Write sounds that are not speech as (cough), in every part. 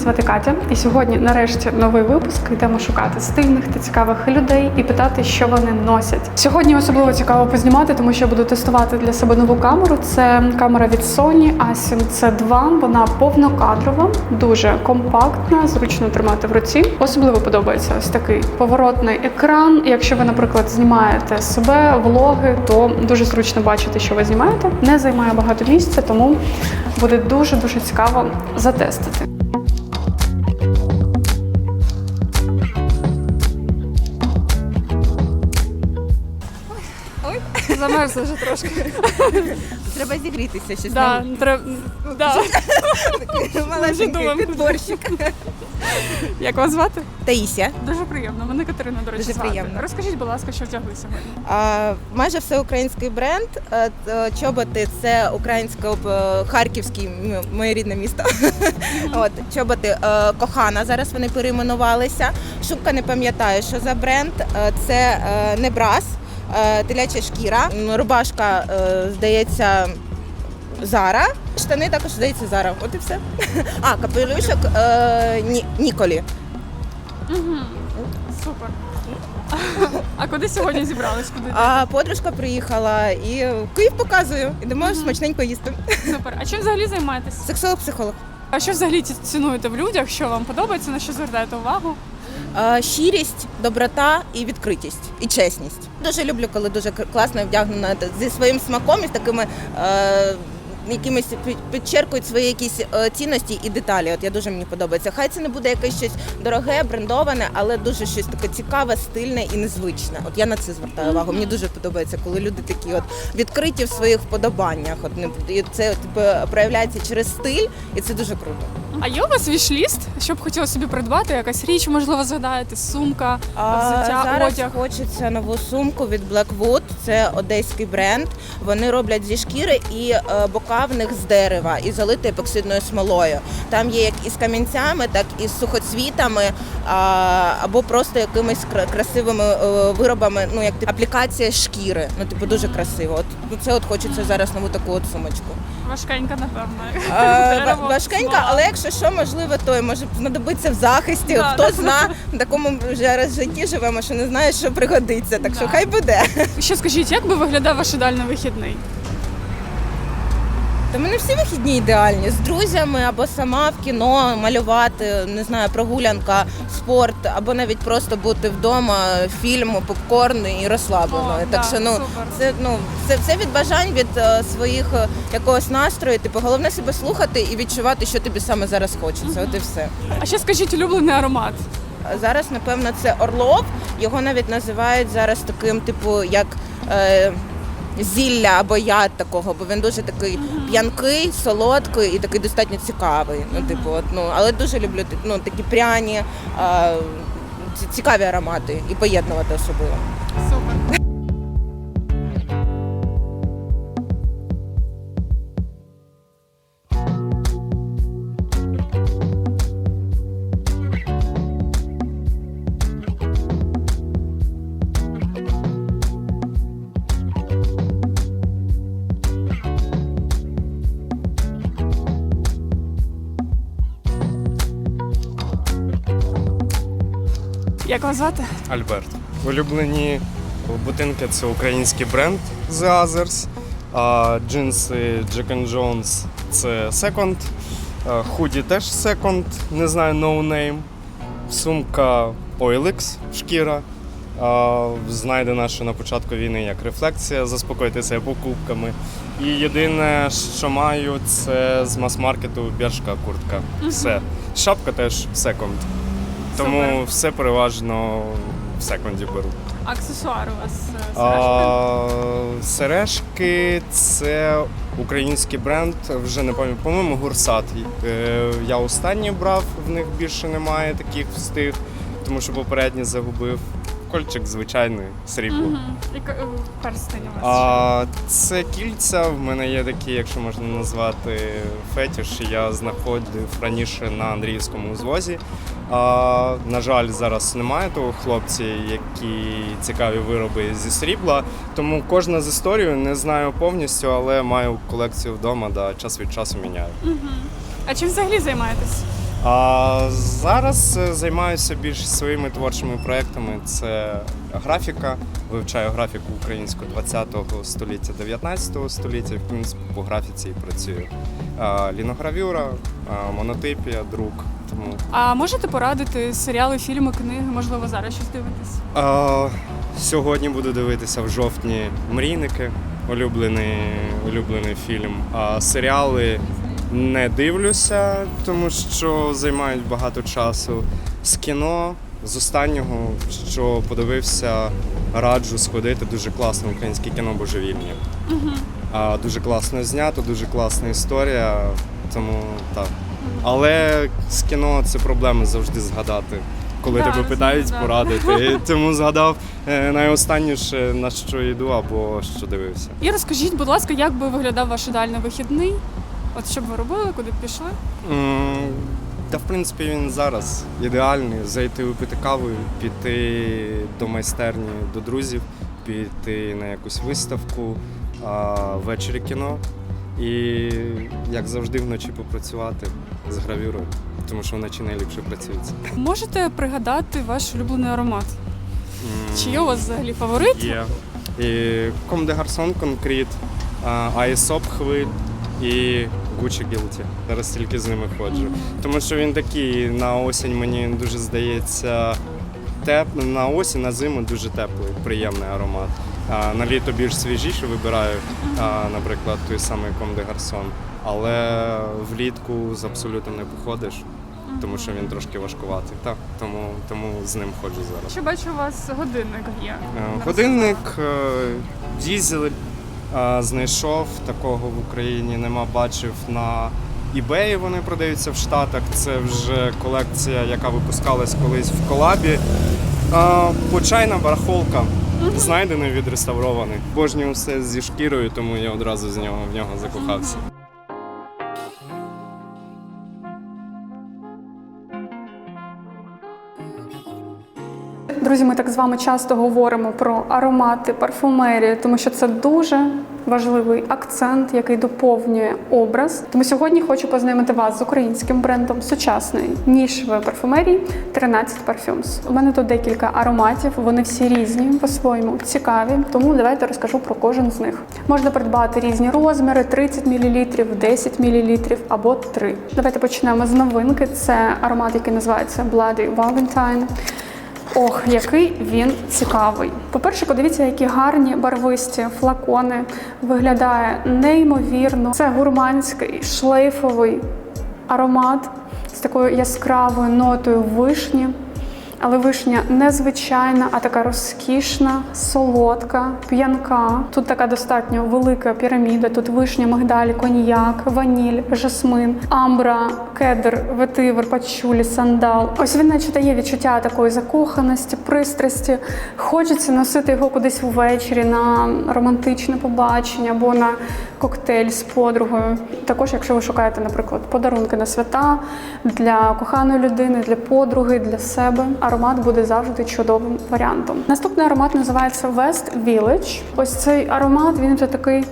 звати Катя. І сьогодні, нарешті, новий випуск. Йдемо шукати стильних та цікавих людей і питати, що вони носять. Сьогодні особливо цікаво познімати, тому що я буду тестувати для себе нову камеру. Це камера від Sony A7 C2. Вона повнокадрова, дуже компактна, зручно тримати в руці. Особливо подобається ось такий поворотний екран. Якщо ви, наприклад, знімаєте себе, влоги, то дуже зручно бачити, що ви знімаєте. Не займає багато місця, тому буде дуже дуже цікаво затестити. Замерзла вже трошки. Треба зігрітися щось. Да, треба. Да. Маленький думаємо. підборщик. Як вас звати? Таїся. Дуже приємно. Мене Катерина, до речі, Дуже звати. приємно. Розкажіть, будь ласка, що вдягли сьогодні. А, майже все український бренд. Е, т- Чоботи це українське е, харківський, м, моє рідне місто. От чоботи е, кохана. Зараз вони перейменувалися. Шубка не пам'ятаю, що за бренд. Е, Це е, не брас, е, теляча шкіра. Рубашка, е, здається. Зара, штани також здається Зара. От і все. (laughs) А, капелюшок е, Ні- Ніколі. Супер. А куди сьогодні зібрались? Куди? А подружка приїхала і Київ показую. Ідемо смачненько їсти. Супер. А чим взагалі займаєтесь? Сексолог-психолог. А що взагалі цінуєте в людях? Що вам подобається, на що звертаєте увагу? А, Щирість, доброта і відкритість, і чесність. Дуже люблю, коли дуже класно вдягнена зі своїм смаком і з такими. Е, Якимись підчеркують свої якісь е, цінності і деталі. От я дуже мені подобається. Хай це не буде якесь щось дороге, брендоване, але дуже щось таке цікаве, стильне і незвичне. От я на це звертаю увагу. Мені дуже подобається, коли люди такі от відкриті в своїх вподобаннях. От не це типу, проявляється через стиль, і це дуже круто. А є у вас вішліст? Що б хотіла собі придбати? Якась річ, можливо, згадаєте, сумка, взуття, зараз одяг. хочеться нову сумку від Blackwood. Це одеський бренд. Вони роблять зі шкіри і е, бока в них з дерева і залити епоксидною смолою. Там є як із камінцями, так і з сухоцвітами, а, або просто якимись кра- красивими е, виробами. Ну як типу, аплікація шкіри. Ну типу дуже красиво. От ну, це от хочеться зараз нову таку от сумочку. Важкенька, напевно. Е, Дерево, Важкенька, смола. але якщо що, можливо, то і може знадобиться в захисті. Да, Хто да. зна, в такому вже раз житті живемо, що не знає, що пригодиться. Так що хай буде. Ще скажіть, як би виглядав ваш ідеальний вихідний? Та мене всі вихідні ідеальні з друзями або сама в кіно малювати, не знаю, прогулянка, спорт, або навіть просто бути вдома, фільм, попкорн і розслабленою. О, так да, що ну супер. це ну це все від бажань від е, своїх е, якогось настрою. Типу, головне себе слухати і відчувати, що тобі саме зараз хочеться. От і все. А ще скажіть улюблений аромат. Зараз, напевно, це Орлов. Його навіть називають зараз таким, типу, як е, зілля або яд такого, бо він дуже такий п'янкий, солодкий і такий достатньо цікавий. Ну, типу, от, ну, але дуже люблю ну, такі пряні, а, цікаві аромати і поєднувати особливо. Супер. Як вас звати? Альберт. Улюблені ботинки це український бренд The Others, а джинси Jack and Jones це Second, худі теж Second, не знаю, no name. Сумка OLX шкіра. Знайдена ще на початку війни як рефлексія, заспокоїтися покупками. І єдине, що маю, це з мас-маркету біршка куртка. Все. Шапка теж секонд. Тому все переважно в секунді беру. Аксесуар у вас е, сережки? А, сережки це український бренд, вже не пам'ятаю, по-моєму, Гурсат. Е, Я останній брав, в них більше немає таких встиг, тому що попередні загубив. Кольчик звичайний, срібло. Мгм. І к- е, перстень у вас. А це кільця. В мене є такі, якщо можна назвати, фетіш. Я знаходив раніше на Андріївському узвозі. А, на жаль, зараз немає того хлопці, які цікаві вироби зі срібла. Тому кожна з історією не знаю повністю, але маю колекцію вдома, да, час від часу міняю. А чим взагалі займаєтесь? А зараз е, займаюся більш своїми творчими проектами. Це графіка, вивчаю графіку українську 20-го століття, 19-го століття. В принципі, по графіці і працюю. Ліногравюра, монотипія, друк. Тому А можете порадити серіали, фільми, книги? Можливо, зараз щось дивитесь? А, сьогодні буду дивитися в жовтні Мрійники, улюблений, улюблений фільм. А серіали не дивлюся, тому що займають багато часу. З кіно, з останнього, що подивився, раджу сходити. Дуже класне українське кіно божевільні. А, дуже класно знято, дуже класна історія. Тому так. Але з кіно це проблема завжди згадати. Коли Да, тебе питають да. порадити, (laughs) тому згадав е, найостанніше на що йду або що дивився. І розкажіть, будь ласка, як би виглядав ваш ідеальний вихідний? От що б ви робили, куди б пішли? М, Та в принципі він зараз ідеальний. Зайти випити каву, піти до майстерні до друзів, піти на якусь виставку, а ввечері кіно. І як завжди вночі попрацювати з гравюрою, тому що вночі найліпше працюється. Можете пригадати ваш улюблений аромат? М, Чи є у вас взагалі фаворит? Є. І Ком де Гарсон конкрет, Айсоп хвиль і Gucci Guilty. Зараз тільки з ними ходжу. Тому що він такий на осінь мені дуже здається теп... на осінь, на зиму дуже теплий, приємний аромат. А на літо більш свіжіше вибираю, а, наприклад, той самий Ком де Гарсон. Але влітку з абсолютно не походиш, тому що він трошки важкуватий. Так, тому, тому з ним ходжу зараз. Ще бачу, у вас годинник є. Е, Годинник е, дізель знайшов, такого в Україні нема, бачив на eBay вони продаються в Штатах. Це вже колекція, яка випускалась колись в колабі. Е, Почайна барахолка. Знайдений, відреставрований. Божню усе зі шкірою, тому я одразу з нього в нього закохався. Друзі, ми так з вами часто говоримо про аромати, парфумерію, тому що це дуже важливий акцент, який доповнює образ. Тому сьогодні хочу познайомити вас з українським брендом сучасної нішевої парфумерії 13 Parfums. У мене тут декілька ароматів, вони всі різні, по-своєму цікаві. Тому давайте розкажу про кожен з них. Можна придбати різні розміри: 30 мл, 10 мл або 3. Давайте почнемо з новинки. Це аромат, який називається Bloody Valentine. Ох, який він цікавий. По-перше, подивіться, які гарні барвисті флакони. Виглядає неймовірно. Це гурманський шлейфовий аромат з такою яскравою нотою вишні. Але вишня не звичайна, а така розкішна, солодка, п'янка. Тут така достатньо велика піраміда. Тут вишня, мигдаль, коньяк, ваніль, жасмин, амбра, кедр, ветивер, пачулі, сандал. Ось він наче дає відчуття такої закоханості, пристрасті. Хочеться носити його кудись ввечері на романтичне побачення або на коктейль з подругою. Також, якщо ви шукаєте, наприклад, подарунки на свята для коханої людини, для подруги, для себе, аромат буде завжди чудовим варіантом. Наступний аромат називається West Village. Ось цей аромат він вже такий.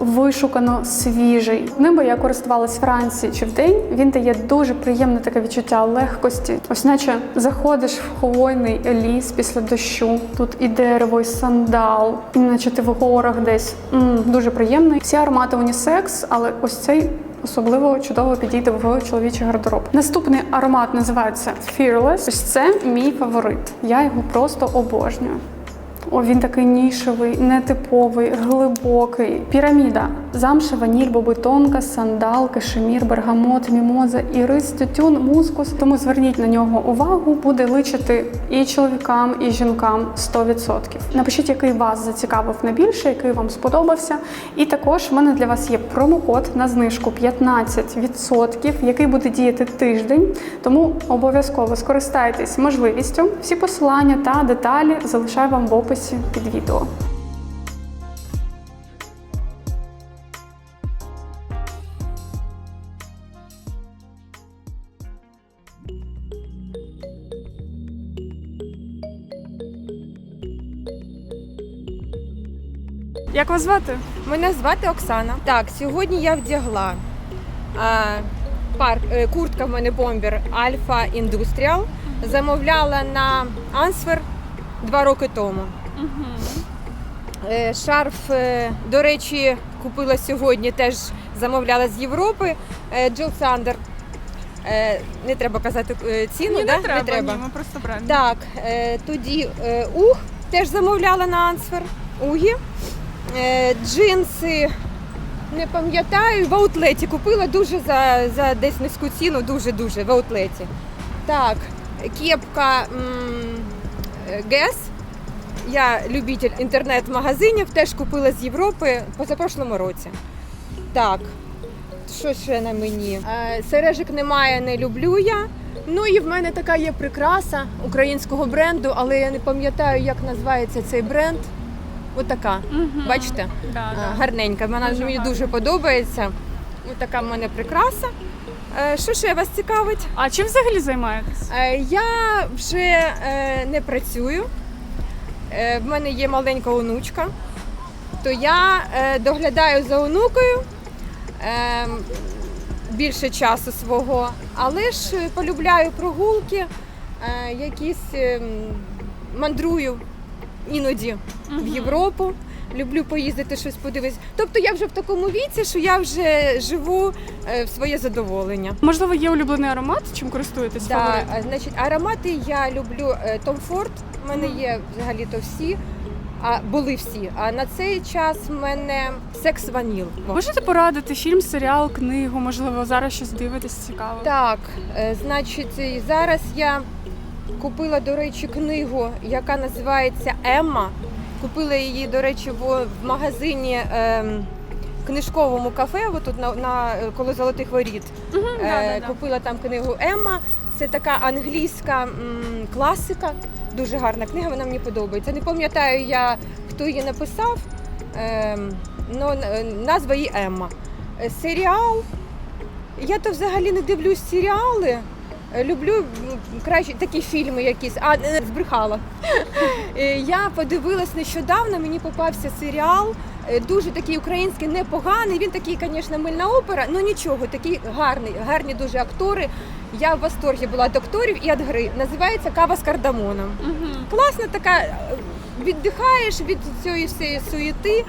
Вишукано свіжий. Ним би я користувалась вранці чи вдень. Він дає дуже приємне таке відчуття легкості. Ось наче заходиш в хвойний ліс після дощу. Тут і дерево, і сандал, наче ти в горах десь. м дуже приємний. Всі аромати унісекс, але ось цей. Особливо чудово підійде в чоловічий гардероб. Наступний аромат називається Fearless. Ось це мій фаворит. Я його просто обожнюю. О, він такий нішевий, нетиповий, глибокий. Піраміда. Замша, ваніль, бобитонка, сандал, кашемір, бергамот, мімоза, ірис, тютюн, мускус. Тому зверніть на нього увагу, буде личити і чоловікам, і жінкам 100%. Напишіть, який вас зацікавив найбільше, який вам сподобався. І також в мене для вас є промокод на знижку 15%, який буде діяти тиждень. Тому обов'язково скористайтесь можливістю. Всі посилання та деталі залишаю вам в описі під відео. Як вас звати? Мене звати Оксана. Так, сьогодні я вдягла а, Парк, е, куртка в мене бомбер Альфа Індустріал. Замовляла на Ансвер два роки тому. Е, Шарф, е, до речі, купила сьогодні, теж замовляла з Європи. Е, Джил Сандер. Е, Не треба казати е, ціну, Ні, да? не треба, ні, ми просто бренд. Так, е, тоді е, уг теж замовляла на Ансфер. Угі. Е, джинси. Не пам'ятаю, в аутлеті купила дуже за, за десь низьку ціну, дуже-дуже в аутлеті. Так, кепка е, Я любитель інтернет-магазинів, теж купила з Європи позапрошлому році. Так, що ще на мені? Е, сережик немає, не люблю я. Ну і в мене така є прикраса українського бренду, але я не пам'ятаю, як називається цей бренд. Отака. Мгм. Бачите? Да, А, да. Гарненька. Вона Дуже мені гарна. дуже подобається. Ось така в мене прикраса. Е, Що ще вас цікавить? А чим взагалі займаєтесь? Е, Я вже е, не працюю. Е, В мене є маленька онучка, то я е, доглядаю за онукою е, більше часу свого, але ж полюбляю прогулки, е, якісь е, м, мандрую іноді в Європу. Люблю поїздити щось подивитися. Тобто я вже в такому віці, що я вже живу е, в своє задоволення. Можливо, є улюблений аромат, чим користуєтесь Да, фаворит? а, значить, аромати я люблю е, Tom Ford. У мене є взагалі-то всі. А були всі. А на цей час в мене секс ваніл. Можете порадити фільм, серіал, книгу? Можливо, зараз щось дивитесь цікаво. Так, е, значить, і зараз я купила, до речі, книгу, яка називається Емма. Купила її, до речі, в, магазині. ем, Книжковому кафе, отут на, на е, коло золотих воріт. Е. Купила там книгу Емма. Це така англійська м, класика. Дуже гарна книга, вона мені подобається. Не пам'ятаю я, хто її написав. Ем, но е, назва її Емма. Е, Серіал. Я то взагалі не дивлюсь серіали. Е, Люблю краще такі фільми якісь. А е, збрехала. Е, Я подивилась нещодавно, мені попався серіал. е, Дуже такий український, непоганий. Він такий, звісно, мильна опера, але нічого, такий гарний, гарні дуже актори. Я в восторгі була від акторів і від гри. Називається Кава з кардамоном. Мгм. Класна така, віддихаєш від цієї всієї суєти,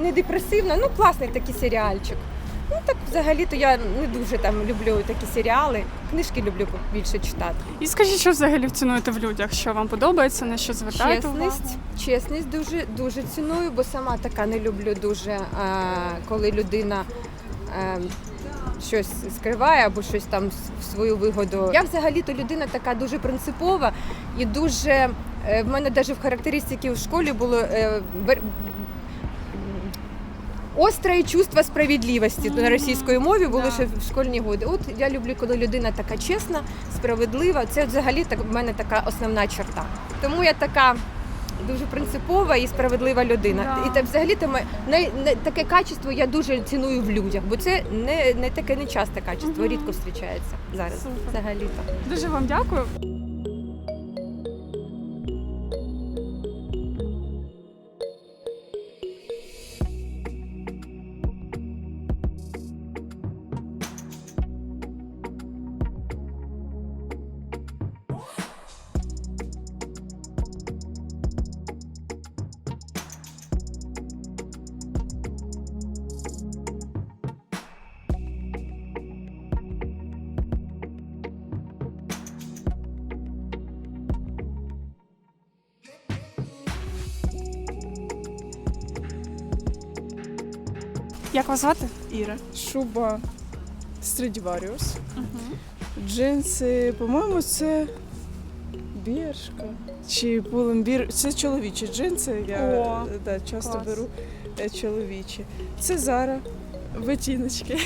не депресивно, ну класний такий серіальчик. Ну так взагалі-то я не дуже там люблю такі серіали. Книжки люблю більше читати. І скажіть, що взагалі цінуєте в людях? Що вам подобається, на що звертаєте увагу? Чесність, чесність дуже дуже ціную, бо сама така не люблю дуже, е, коли людина е, щось скриває або щось там в свою вигоду. Я взагалі-то людина така дуже принципова і дуже е, в мене навіть в характеристики в школі було. е, бер- Остре чувство справедливості на російської мові було ще в школьні годи. От я люблю, коли людина така чесна, справедлива. Це взагалі так в мене така основна черта. Тому я така дуже принципова і справедлива людина. Да. І так взагалі ми- не, не, таке качество я дуже ціную в людях, бо це не, не таке нечасте качество, Мгм. рідко зустрічається зараз. Супер. Взагалі то. Дуже вам дякую. Як вас звати? Іра. Шуба Stradivarius. Угу. Джинси, по-моєму, це біршка. Чи пулембір. Це чоловічі джинси. Я О, да, часто клас. беру е, чоловічі. Це Зара, ботиночки.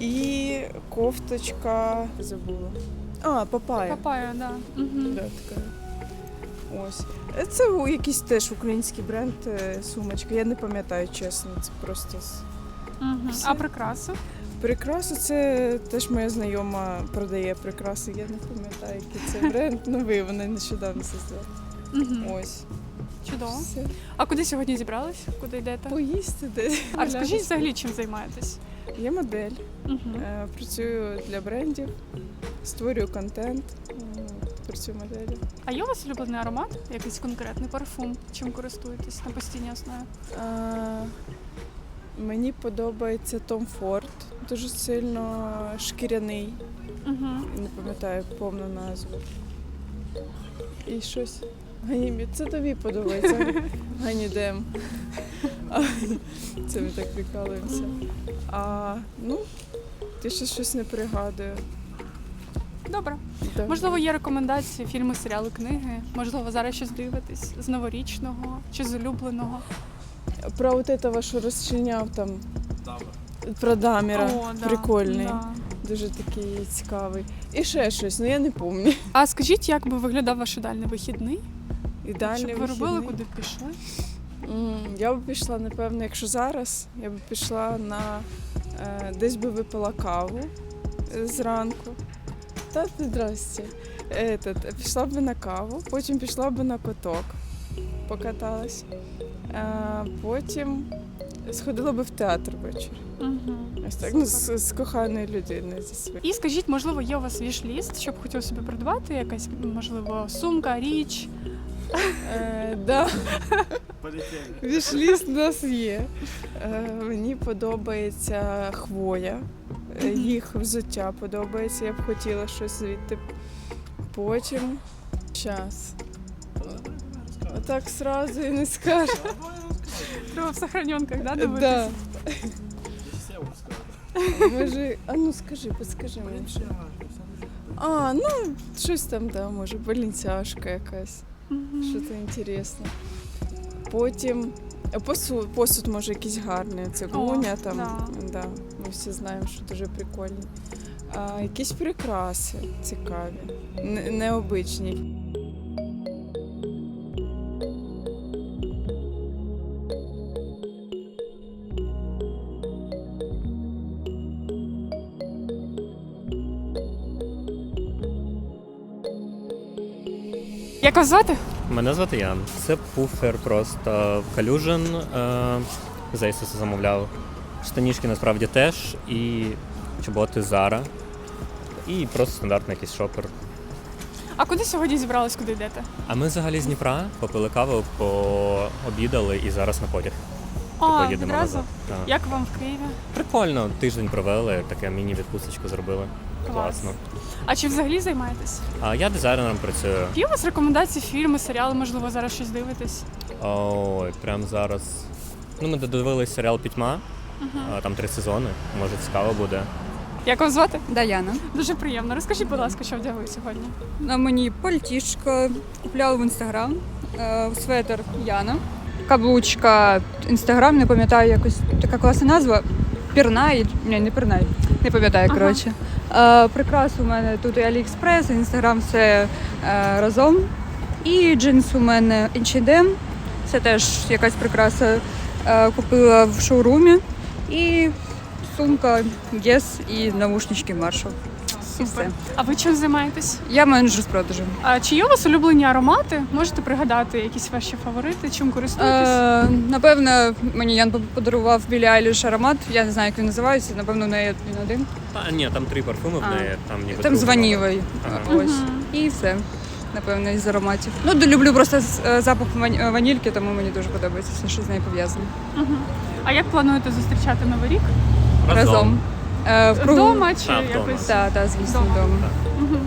І кофточка. Забула. А, папая. Папая, да. Угу. Да, така. Ось. Це якийсь теж український бренд е, сумочка. Я не пам'ятаю чесно. Це просто з. Все. А прикраси? Прикраси це теж моя знайома продає прикраси. Я не пам'ятаю, який це бренд. Новий вони нещодавно создали. Угу. Ось. Чудово. Все. А куди сьогодні зібрались? Куди йдете? Поїсти десь. А розкажіть взагалі, чим займаєтесь? Я модель. Угу. Е, Працюю для брендів, створюю контент, м, працюю. А є у вас улюблений аромат? Якийсь конкретний парфум? Чим користуєтесь на постійній основі? А, Мені подобається Tom Ford, дуже сильно шкіряний, Угу. не пам'ятаю повну назву. І щось. Ганімі, це тобі подобається. (laughs) Ганідем. Це ми так прикалуємося. А, ну, я ще щось не пригадую. Добре. Да. Можливо, є рекомендації, фільми, серіали, книги. Можливо, зараз щось дивитесь з новорічного чи з улюбленого. Про от этого, що розчиняв там. Про Даміра. О, да, Прикольний. да. Дуже такий цікавий. І ще щось, ну я не пам'ятаю. А скажіть, як би виглядав ваш ідеальний вихідний? Ідеальний Щоб ви робили, вихідний. куди б пішли? М, Я б пішла, напевно, якщо зараз, я б пішла на е, десь би випила каву е, зранку. Та здрасте. Этот, пішла б на каву, потім пішла б на коток, покаталась. Е, потім сходила би в театр ввечері. Угу. Ось так, ну, з, з коханою людиною зі своєю. І скажіть, можливо, є у вас віш-ліст, щоб хотів собі придбати якась, можливо, сумка, річ. Е, да. Вішліст у нас є. Е, мені подобається хвоя. Е. Їх взуття подобається. Я б хотіла щось звідти. Потім час. Отак сразу і не скажу. Треба в сохраненках, да, Да. Може, а ну скажи, підскажи мені. А, ну щось там, да, може, балінцяшка якась. Мгм. Що-то інтересне. Потім е, посуд, посуд може якийсь гарний. Це гуня там. да. Ми всі знаємо, що дуже прикольні. А, якісь прикраси цікаві, необичні. Як вас звати? Мене звати Ян. Це пуфер просто калюжен. Е, за замовляв. Штанішки насправді теж. І чоботи Зара. І просто стандартний якийсь шопер. А куди сьогодні зібрались, куди йдете? А ми взагалі з Дніпра попили каву, пообідали і зараз на потяг. А, відразу? назад. Так. Як вам в Києві? Прикольно, тиждень провели, таке міні-відпусточку зробили. Клас. Класно. А чи взагалі займаєтесь? А я дизайнером працюю. Є у вас рекомендації, фільми, серіали, можливо, зараз щось дивитесь? Ой, прямо зараз. Ну, ми додивились серіал Пітьма. А, Там три сезони. Може, цікаво буде. Як вас звати? Даяна. Дуже приємно. Розкажіть, будь ласка, що вдягли сьогодні? На мені пальтішко, купляла в інстаграм, е, светер Яна. Каблучка інстаграм, не пам'ятаю якось така класна назва. Пірнай, ні, не пірнай, не пам'ятаю, Ага. коротше. Е, прикрас у мене тут і Аліекспрес, інстаграм все е, разом. І джинс у мене H&M, це теж якась прикраса е, купила в шоурумі. І сумка Guess і наушнички Marshall. Все. А ви чим займаєтесь? Я менеджер з продажу. А чи є у вас улюблені аромати? Можете пригадати якісь ваші фаворити, чим користуєтесь? Е, напевно, мені Ян подарував Білі Айліш аромат. Я не знаю, як він називається. Напевно, в неї він один. А, ні, там три парфуми в неї, там ніби Там з другого. ванілою. Ага. Ось. І все. Напевно, із ароматів. Ну, люблю просто е, запах е, ванільки, тому мені дуже подобається все, що з нею пов'язано. Мгм. А як плануєте зустрічати новий рік? Разом. Е, в кругу. Вдома чи вдома. якось? Так, так, звісно, Вдома. вдома. Мгм.